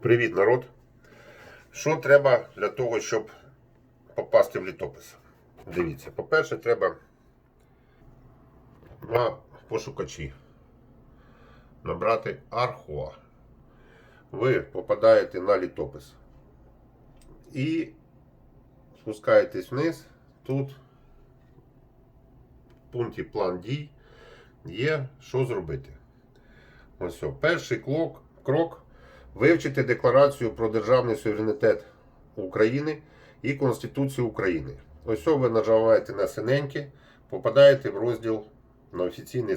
Привіт, народ! Що треба для того, щоб попасти в літопис? Дивіться, по-перше, треба на пошукачі набрати Архуа. Ви попадаєте на літопис і спускаєтесь вниз. Тут в пункті план дій є що зробити. Ось все. Перший крок, вивчити Декларацію про державний суверенітет України і Конституцію України. Ось ви нажимаєте на синеньке, попадаєте в розділ на офіційний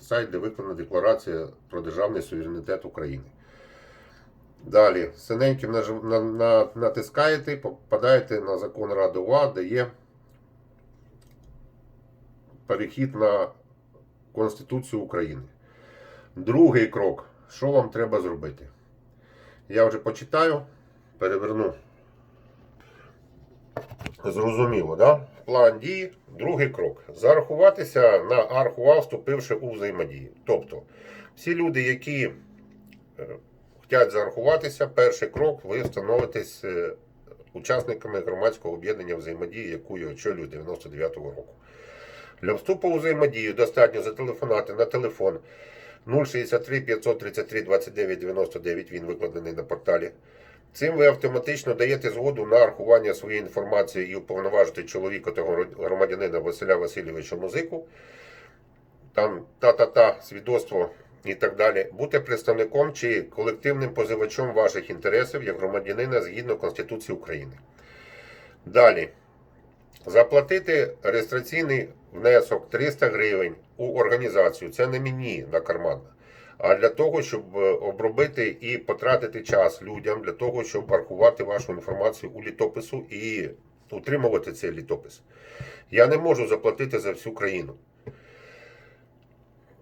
сайт, де виконана Декларація про державний суверенітет України. Далі синеньким натискаєте, попадаєте на закон Ради УА, де є перехід на Конституцію України. Другий крок. Що вам треба зробити? Я вже почитаю, переверну. Зрозуміло, да? План дії, другий крок. Зарахуватися на архуа, вступивши у взаємодію. Тобто, всі люди, які е, хочуть зарахуватися, перший крок, ви становитесь е, учасниками громадського об'єднання взаємодії, яку я очолюю 99-го року. Для вступу у взаємодію достатньо зателефонувати на телефон 063 533 29 99, він викладений на порталі. Цим ви автоматично даєте згоду на архування своєї інформації і уповноважити чоловіка та громадянина Василя Васильовича Музику, там та-та-та, свідоцтво і так далі, бути представником чи колективним позивачом ваших інтересів як громадянина згідно Конституції України. Далі. Заплатити реєстраційний внесок 300 гривень у організацію. Це не мені на карман, а для того, щоб е, обробити і потратити час людям для того, щоб архувати вашу інформацію у літопису і утримувати цей літопис. Я не можу заплатити за всю країну.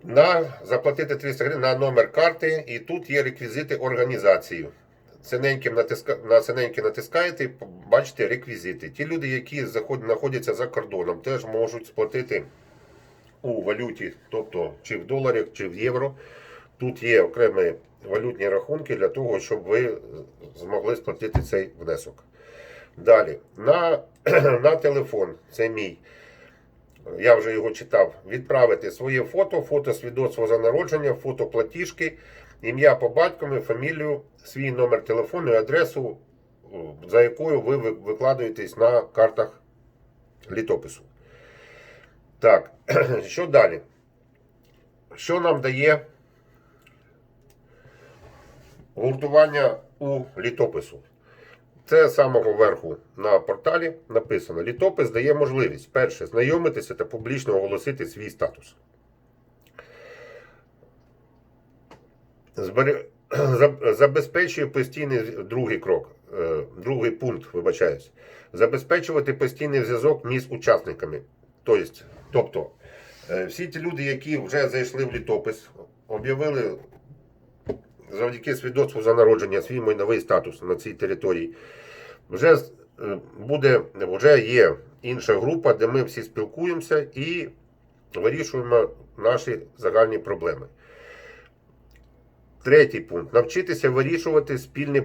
На заплатити 300 гривень на номер карти, і тут є реквізити організації. Синеньким натиска... на синеньке натискаєте, бачите реквізити. Ті люди, які заход... знаходяться за кордоном, теж можуть сплатити у валюті, тобто чи в доларах, чи в євро. Тут є окремі валютні рахунки для того, щоб ви змогли сплатити цей внесок. Далі, на, на телефон, це мій. Я вже його читав. Відправити своє фото, фото свідоцтво за народження, фото платіжки, ім'я по батькові, фамілію, свій номер телефону і адресу, за якою ви ви- викладаєтесь на картах літопису. Так, що далі? Що нам дає гуртування у літопису? Це самого верху на порталі написано: літопис дає можливість перше знайомитися та публічно оголосити свій статус. Забезпечує постійний другий крок, е, другий пункт, вибачаюсь. Забезпечувати постійний зв'язок між учасниками. Тобто, тобто е, всі ті люди, які вже зайшли в літопис, об'явили завдяки свідоцтву за народження свій майновий статус на цій території. Вже е, буде, вже є інша група, де ми всі спілкуємося і вирішуємо наші загальні проблеми. Третій пункт. Навчитися вирішувати спільні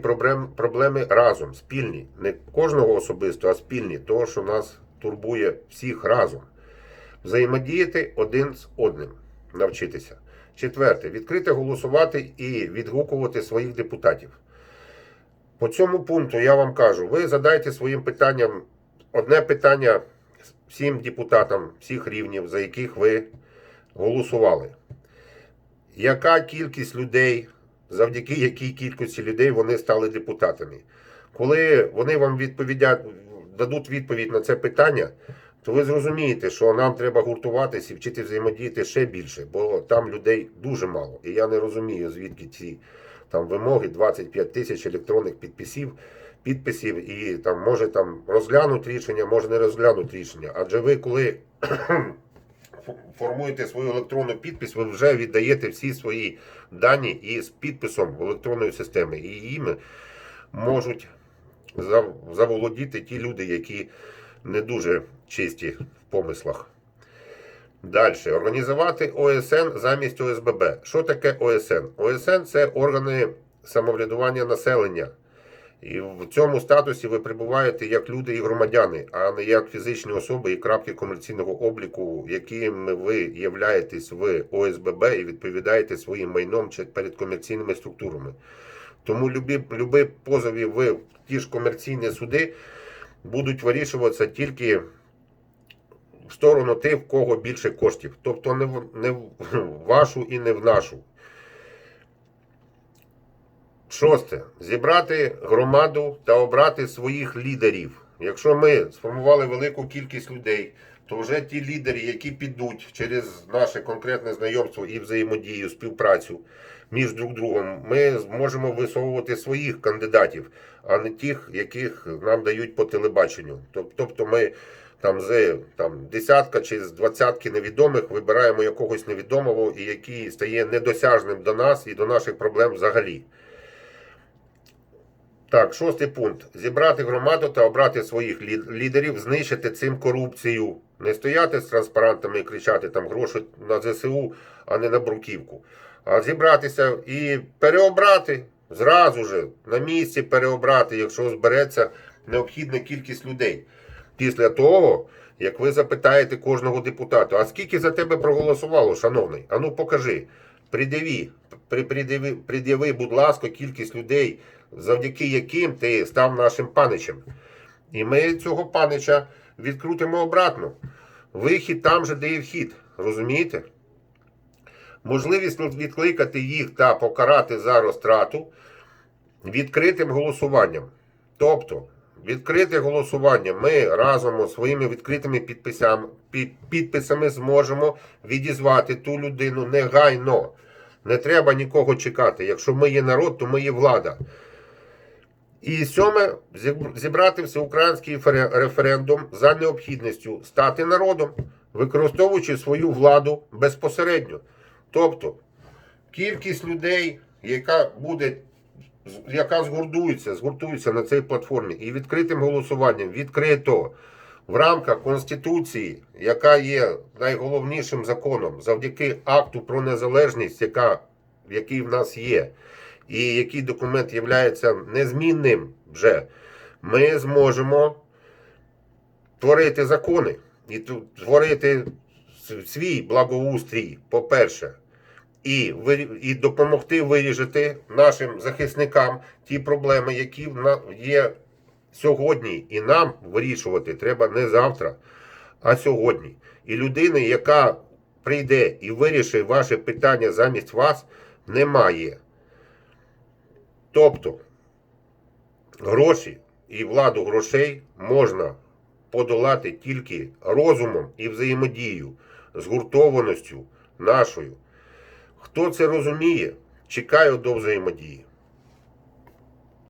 проблеми разом. Спільні. Не кожного особисто, а спільні. Того, що нас турбує всіх разом. Взаємодіяти один з одним. Навчитися. Четверте. Відкрито голосувати і відгукувати своїх депутатів. По цьому пункту я вам кажу: ви задайте своїм питанням одне питання всім депутатам всіх рівнів, за яких ви голосували. Яка кількість людей, завдяки якій кількості людей вони стали депутатами? Коли вони вам відповідять, дадуть відповідь на це питання, то ви зрозумієте, що нам треба гуртуватися і вчити взаємодіяти ще більше, бо там людей дуже мало. І я не розумію, звідки ці там вимоги 25 тисяч електронних підписів, підписів, і там може там розглянуть рішення, може не розглянуть рішення. Адже ви коли формуєте свою електронну підпис, ви вже віддаєте всі свої дані із підписом електронної системи. І їм можуть заволодіти ті люди, які не дуже чисті в помислах. Далі. Організувати ОСН замість ОСББ. Що таке ОСН? ОСН це органи самоврядування населення. І в цьому статусі ви перебуваєте як люди і громадяни, а не як фізичні особи і крапки комерційного обліку, якими ви являєтесь в ОСББ і відповідаєте своїм майном чи перед комерційними структурами. Тому любі, любі позови в ті ж комерційні суди будуть вирішуватися тільки в сторону тих, в кого більше коштів. Тобто не в, не в вашу і не в нашу. Шосте. Зібрати громаду та обрати своїх лідерів. Якщо ми сформували велику кількість людей, то вже ті лідери, які підуть через наше конкретне знайомство і взаємодію, співпрацю між друг другом, ми зможемо висовувати своїх кандидатів, а не тих, яких нам дають по телебаченню. Тобто ми там з там, десятка чи з двадцятки невідомих вибираємо якогось невідомого, і який стає недосяжним до нас і до наших проблем взагалі. Так, шостий пункт. Зібрати громаду та обрати своїх лідерів, знищити цим корупцію. Не стояти з транспарантами і кричати там гроші на ЗСУ, а не на бруківку. А зібратися і переобрати зразу же на місці переобрати, якщо збереться необхідна кількість людей. Після того, як ви запитаєте кожного депутата, а скільки за тебе проголосувало, шановний? Ану покажи. Придяви, придяви, будь ласка, кількість людей, завдяки яким ти став нашим паничем. І ми цього панича відкрутимо обратно. Вихід там же, де і вхід. Розумієте? Можливість відкликати їх та покарати за розтрату відкритим голосуванням. Тобто, відкрите голосування ми разом зі своїми відкритими підписами, підписами зможемо відізвати ту людину негайно. Не треба нікого чекати. Якщо ми є народ, то ми є влада. І сьоме зібрати всеукраїнський референдум за необхідністю стати народом, використовуючи свою владу безпосередньо. Тобто кількість людей, яка буде яка згуртується, згуртується на цій платформі і відкритим голосуванням відкрито в рамках Конституції, яка є найголовнішим законом, завдяки акту про незалежність, яка, який в нас є, і який документ є незмінним вже, ми зможемо творити закони і творити свій благоустрій, по-перше і, і допомогти вирішити нашим захисникам ті проблеми, які є сьогодні. І нам вирішувати треба не завтра, а сьогодні. І людини, яка прийде і вирішить ваше питання замість вас, немає. Тобто гроші і владу грошей можна подолати тільки розумом і взаємодією, згуртованістю нашою. Хто це розуміє, чекаю до взаємодії.